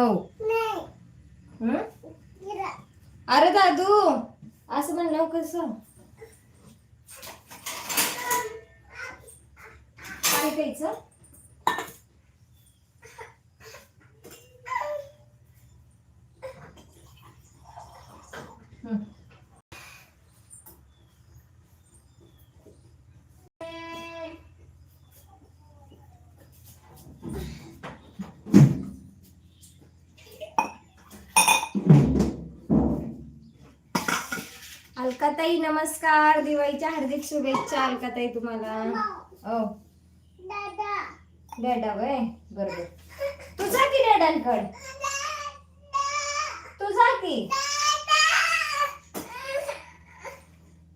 हो? अरे दादू असं म्हणलं कसं काय अलकाताई नमस्कार. दिवाळीच्या हार्दिक शुभेच्छा अलकाताई तुम्हाला. ओ. डॅडा वय? बरोबर. तू जा की डॅडांकड तू जा की?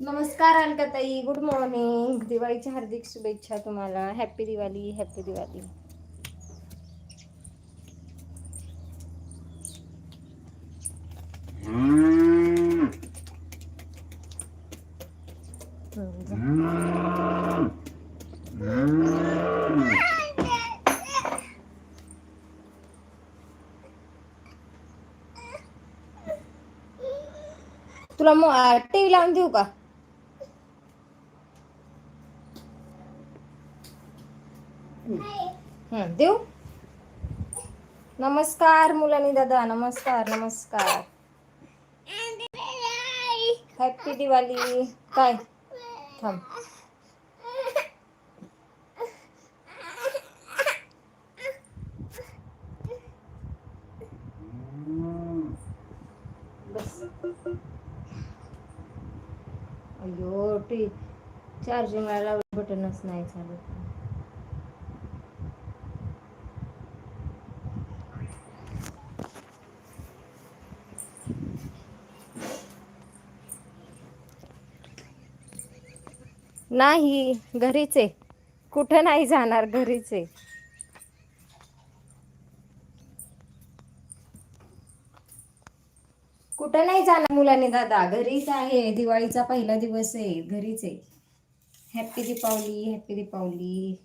नमस्कार अलकाताई. गुड मॉर्निंग दिवाळीच्या हार्दिक शुभेच्छा तुम्हाला. Happy Diwali happy Diwali. हम्म, तुला टीव्ही लावून देऊ का? देऊ? नमस्कार मुलांनी दादा नमस्कार नमस्कार. हॅपी दिवाळी. काय? थांब. शेवटी चार्जिंग लावलं बटनच नाही चालत. नाही घरीच आहे. कुठं नाही जाणार घरीच आहे. कुठं नाही जाणार मुलांनी? दादा घरीच आहे. दिवाळीचा पहिला दिवस आहे. घरीच आहे. हॅपी दीपावली हॅपी दीपावली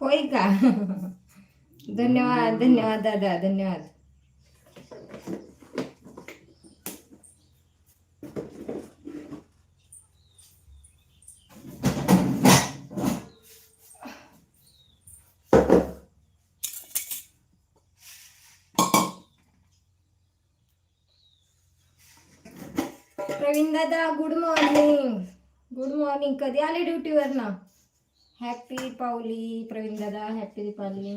होय का? धन्यवाद धन्यवाद दादा धन्यवाद. प्रवीण दादा गुड मॉर्निंग गुड मॉर्निंग कधी आले ड्युटीवर ना हॅपी पावली प्रवीण दादा. हॅपी दीपावली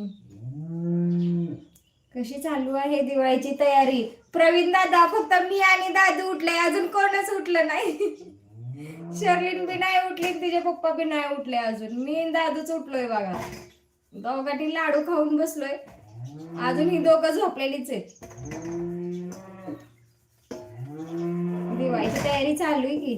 कशी चालू आहे दिवाळीची तयारी? प्रवीण दादा फक्त मी आणि दादू उठले अजून कोणच उठलं नाही. शर्लिन बी नाही उठली तिचे पप्पा बी नाही उठले अजून. मी दादूच उठलोय बघा. दोघांनी लाडू खाऊन बसलोय. अजून ही दोघं झोपलेलीच आहेत. दिवाळीची तयारी चालू आहे की?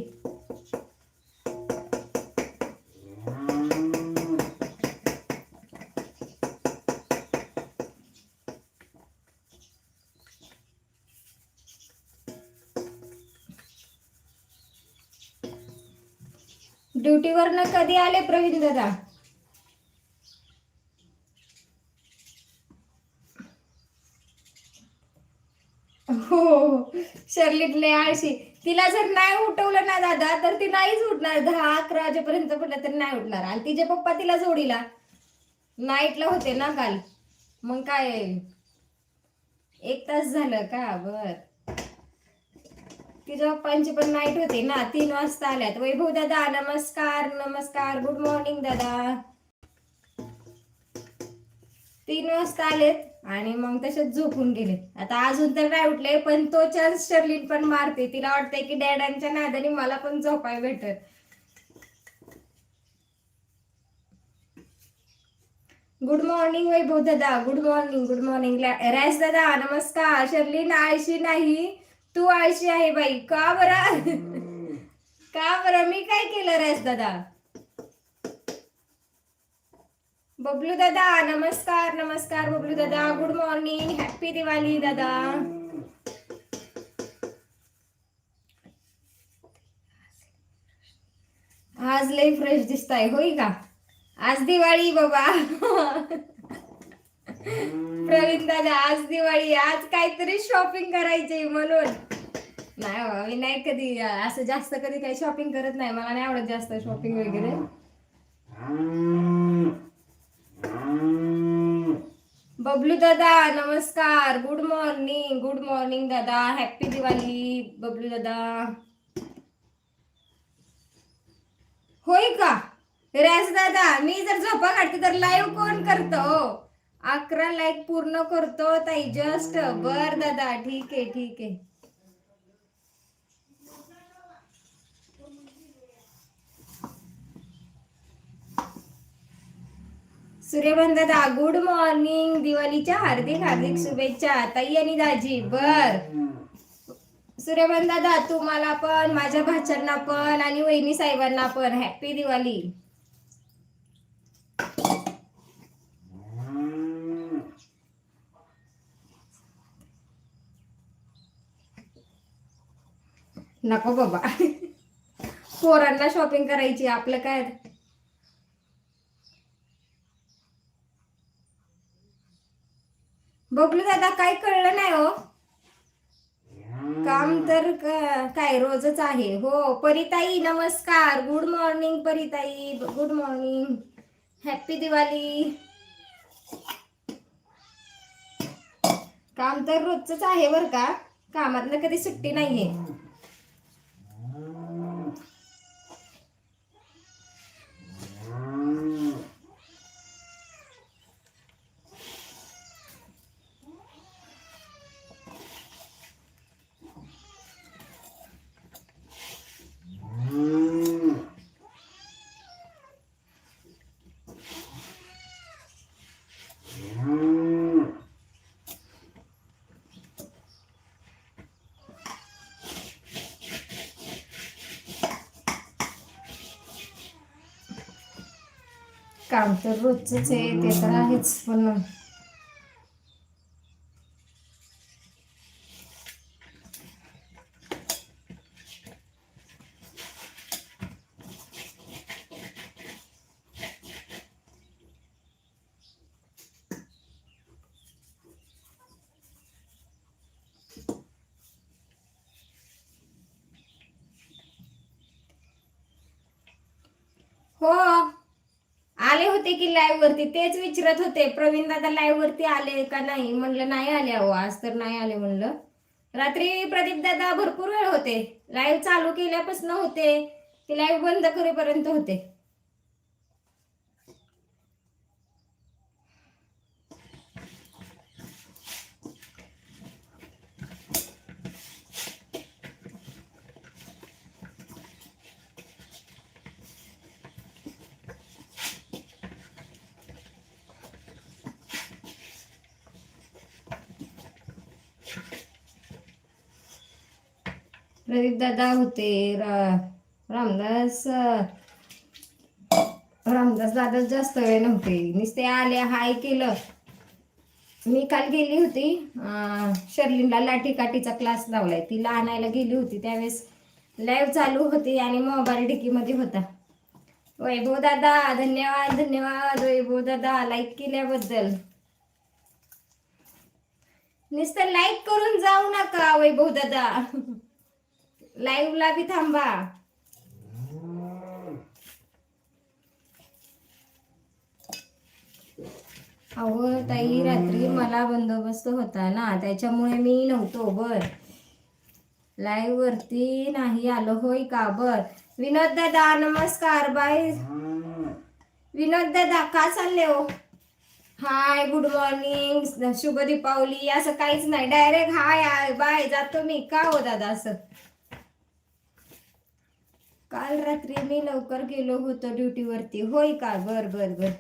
ड्युटीवर न कधी आले प्रवीण दादा? हो. हो, हो. शर्लीतले आळशी. तिला जर नाही उठवलं ना दादा तर ती नाहीच उठणार. दहा अकरा वाजेपर्यंत पडलं तर नाही उठणार. आणि तिचे पप्पा तिला जोडीला. नाईटला होते ना काल. मग काय? एक तास झालं का? बर. तिच्या पप्पांची पण नाईट होती ना. तीन वाजता आल्यात. वैभव दादा नमस्कार नमस्कार. गुड मॉर्निंग दादा. तीन वाजता आलेत आणि मग तसेच झोपून गेले. आता अजून तर नाही उठले पण तो चान्स शर्लिन पण मारते. तिला वाटतंय की डॅडांच्या नादाने मला पण झोपाय भेटत गुड मॉर्निंग वैभव दादा. गुड मॉर्निंग गुड मॉर्निंग रॅस दादा नमस्कार. शर्लिन आळशी नाही. तू आळशी आहे बाई. का बरं? का बरं? मी काय केलं रॅस दादा? बबलू दादा नमस्कार नमस्कार बबलू दादा. गुड मॉर्निंग हॅपी दिवाळी दादा. आज लय फ्रेश दिसताय होई का? आज दिवाळी बाबा. प्रवीण दादा आज दिवाळी. आज काहीतरी शॉपिंग करायची म्हणून. नाही मी नाही कधी असं जास्त कधी काही शॉपिंग करत नाही. मला नाही आवडत जास्त शॉपिंग वगैरे. बबलू दादा नमस्कार. गुड मॉर्निंग गुड मॉर्निंग दादा. हॅपी दिवाळी बबलू दादा. होय का? रॅस दादा मी जर झोपा काढते तर लाईव्ह कोण करतो हो? अकरा लाईक पूर्ण करतो ताई. जस्ट बर दादा ठीक आहे ठीक आहे. सूर्यबंध दादा गुड मॉर्निंग दिवाळीच्या हार्दिक हार्दिक शुभेच्छा. ताई आणि दाजी बर. सूर्यबंध दादा तुम्हाला पण माझ्या भाच्यांना पण आणि वहिनी साहेबांना पण हॅपी दिवाळी. नको बाबा. पोरांना शॉपिंग करायची आपलं काय? बबलू दादा काय कळलं नाही हो. काम तर काय रोजच आहे. हो परिताई नमस्कार. गुड मॉर्निंग परिताई. गुड मॉर्निंग हॅपी दिवाळी काम तर रोजच आहे बर का? कामातनं कधी सुट्टी नाहीये. काम तर रोजच आहे ते तर आहेच पण हो. आले होते की लाईव्ह वरती? तेच विचारत होते प्रवीण दादा लाईव्ह वरती आले का नाही? म्हणलं नाही आले अहो आज तर नाही आले म्हणलं. रात्री प्रदीप दादा भरपूर वेळ होते. लाईव्ह चालू केल्यापासून होते. ते लाईव्ह बंद करेपर्यंत होते. प्रदीप दादा होते रा- रामदास रामदास दादा जास्त वेळ नव्हते. नुसते आले हाय केलं. मी काल गेली होती शर्लीनला शर्लिनला लाठी काठीचा क्लास लावलाय. तिला आणायला गेली होती त्यावेळेस लाईव्ह चालू होती आणि मोबाईल डिकीमध्ये होता. वैभव दादा धन्यवाद धन्यवाद वैभव दादा लाईक केल्याबद्दल. नुसतं लाईक करून जाऊ नका वैभव दादा. लाईव्हला बी थांबा. अहो ताई रात्री मला बंदोबस्त होता ना त्याच्यामुळे मी नव्हतो बर. लाईव्ह वरती नाही आलो होय का? बर. विनोद दादा नमस्कार बाय विनोद दादा का चालले हो? हाय गुड मॉर्निंग शुभ दीपावली असं काहीच नाही. डायरेक्ट हाय हाय बाय जातो मी. का हो दादा असं? काल रात्री मी लवकर गेलो होतो ड्युटीवरती होय का? बर बर बर.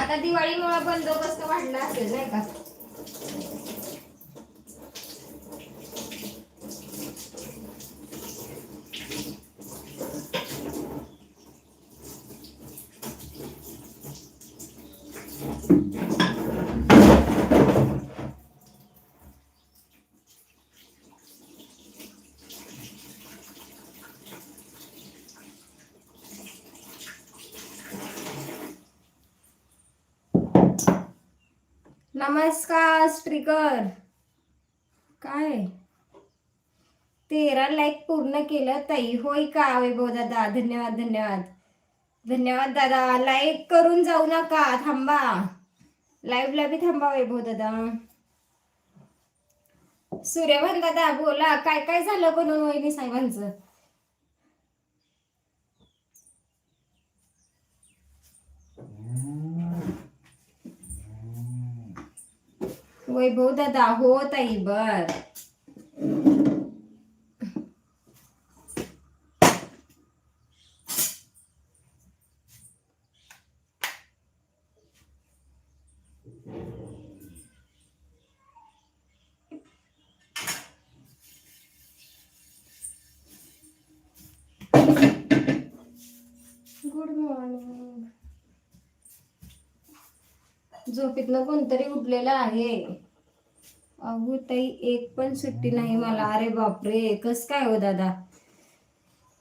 आता दिवाळीमुळे बंदोबस्त वाढला असेल नाही का? नमस्कार स्ट्रिकर काय? तेरा लाईक पूर्ण केलं ताई. होय का वैभव दादा धन्यवाद धन्यवाद. धन्यवाद दादा. लाईक करून जाऊ नका. थांबा. लाईव्हला बी थांबा वैभव दादा सूर्यभान दादा बोला. काय काय झालं बनवून वहिनी साहेबांचं? वैभव दादा हो ताई बर. झोपेतनं कोणतरी उठलेलं आहे. अहो ताई एक पण सुट्टी नाही मला. अरे बापरे कस काय हो दादा?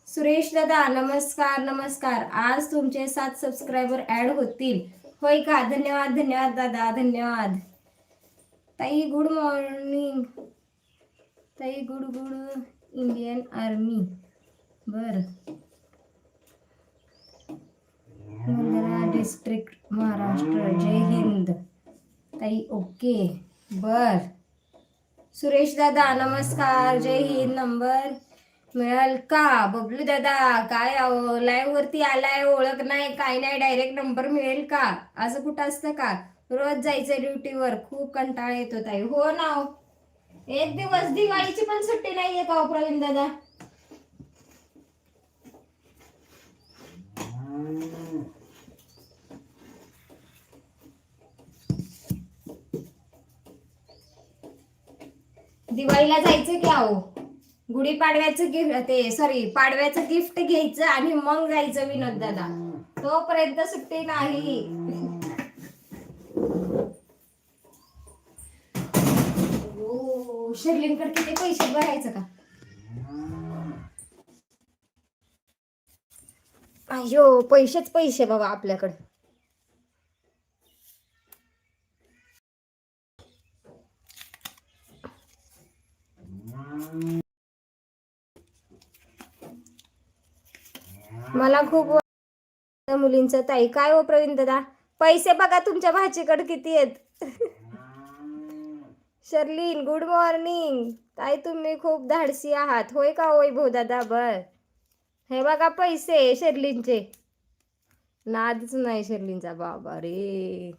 सुरेश दादा नमस्कार नमस्कार. आज तुमचे सात सबस्क्रायबर ऍड होतील. होय का? धन्यवाद धन्यवाद दादा धन्यवाद. ताई गुड मॉर्निंग ताई गुड गुड इंडियन आर्मी बर. वंदना डिस्ट्रिक्ट महाराष्ट्र. जय हिंद. ताई ओके बर. सुरेश दादा नमस्कार. जय हिंद नंबर मिळाल का? बबलू दादा काय लाईव्ह वरती आलाय ओळख नाही काय नाही डायरेक्ट नंबर मिळेल का? असं कुठं असतं का? रोज जायचं ड्युटीवर खूप कंटाळा येतो ताई. हो ना हो. एक दिवस दिवाळीची पण सुट्टी नाहीये का हो, प्रवीण दादा? दिवाळीला जायचं की अहो? गुढीपाडव्याचं गिफ्ट ते सॉरी पाडव्याचं गिफ्ट घ्यायचं आणि मग जायचं विनोद दादा. तोपर्यंत सुट्टी नाही. ओ, शर्लिनकडे किती पैसे भरायचं का? अयो पैसेच पैसे बाबा आपल्याकडे. मला खूप मुलींचं ताई. काय हो प्रवीण दादा? पैसे बघा तुमच्या भाचीकडे किती आहेत. शर्लीन गुड मॉर्निंग ताई तुम्ही खूप धाडसी आहात. होय का होय भाऊ दादा? बर. हे बघा पैसे शर्लीनचे. नादच नाही शर्लीनचा. बाबा रे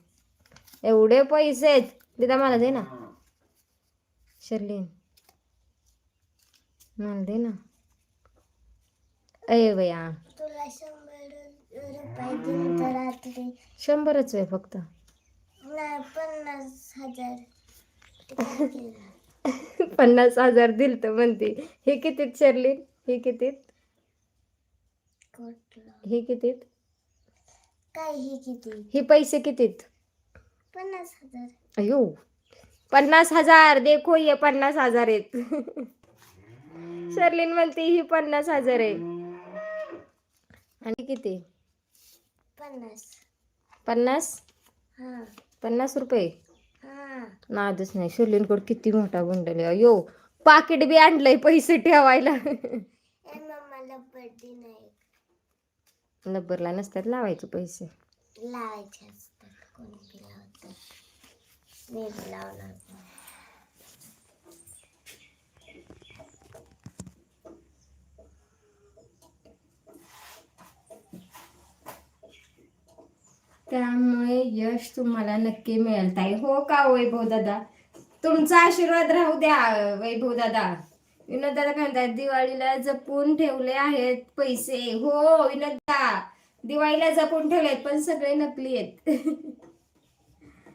एवढे पैसे आहेत. दिदा मला दे ना. शर्लीन. मला दे ना अय बया तुला शंभर शंभरच आहे फक्त. पन्नास हजार. पन्नास हजार दिल तर म्हणते. हे कितीत शर्लीन हे कितीत? हे कितीत? काय हे किती? हे पैसे कितीत? पन्नास हजार. अयो. पन्नास हजार देखो ये पन्नास हजार आहेत शर्लीन म्हणते ही पन्नास हजार आहे. आणि किती? पन्नास. पन्नास? हा. पन्नास रुपये? हा. नादच नाही. शर्लीनकडे किती मोठा आहे अयो पाकिट बी आणलंय पैसे ठेवायला. नंबरला नसतात लावायचे पैसे. लावायचे असतात. कोणी लावतात मी लावणार नाही. त्यामुळे यश तुम्हाला नक्की मिळेल ताई. हो का वैभव दादा? तुमचा आशीर्वाद राहू द्या वैभव दादा. विनोद दादा काय म्हणतात दिवाळीला जपून ठेवले आहेत पैसे. हो विनोद. दिवाळीला जपून ठेवलेत पण सगळे नकली आहेत.